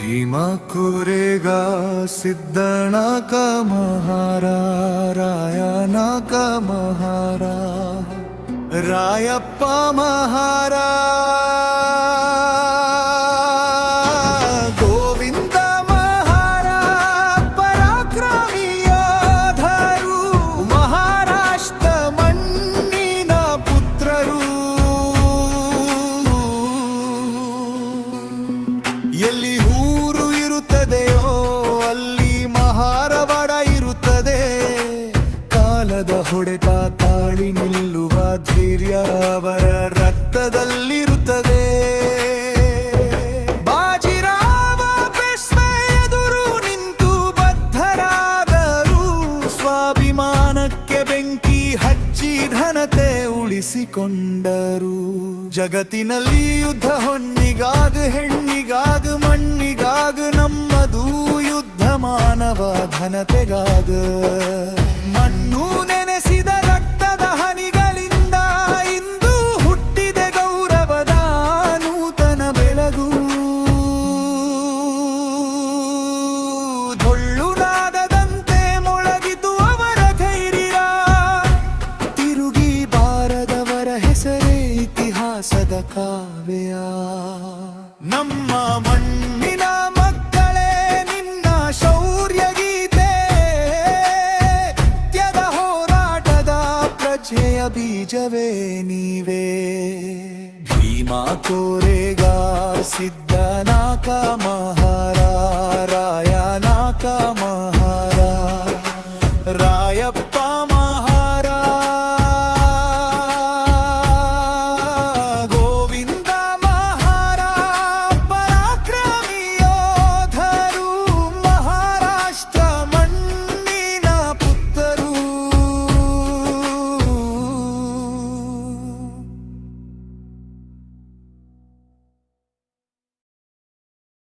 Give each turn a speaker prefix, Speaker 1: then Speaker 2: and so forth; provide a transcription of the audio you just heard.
Speaker 1: ಭೀಮ ಕುರೆಗ ಸಿದ್ದಣಕ ಮಹಾರ ರಾಯನಕ ಮಹಾರ. ರಾಯಪ್ಪ ಮಹಾರ. ಎಲ್ಲಿ ಧೈರ್ಯ ಅವರ ರಕ್ತದಲ್ಲಿರುತ್ತದೆ. ಬಾಜಿರಾವ ಎದುರು ನಿಂತು ಬದ್ಧರಾದರು. ಸ್ವಾಭಿಮಾನಕ್ಕೆ ಬೆಂಕಿ ಹಚ್ಚಿ ಘನತೆ ಉಳಿಸಿಕೊಂಡರು. ಜಗತ್ತಿನಲ್ಲಿ ಯುದ್ಧ ಹೊನ್ನಿಗಾಗ, ಹೆಣ್ಣಿಗಾಗ, ಮಣ್ಣಿಗಾಗ, ನಮ್ಮದು ಯುದ್ಧ ಮಾನವ ಘನತೆಗಾಗ. ವಿಕಸಿಸದ ಕಾವ್ಯ ನಮ್ಮ ಮಣ್ಣಿನ ಮಕ್ಕಳೇ, ನಿನ್ನ ಶೌರ್ಯ ಗೀತೆ ತ್ಯದ ಹೋರಾಟದ ಪ್ರಜೆಯ ಬೀಜವೇ ನೀವೇ. ಭೀಮಾ ಕೋರೆಗಾರ ಸಿದ್ಧ ನಾಕ ಮಹಾರಾಯ ನಾಕ ರಾಯಪ್ಪ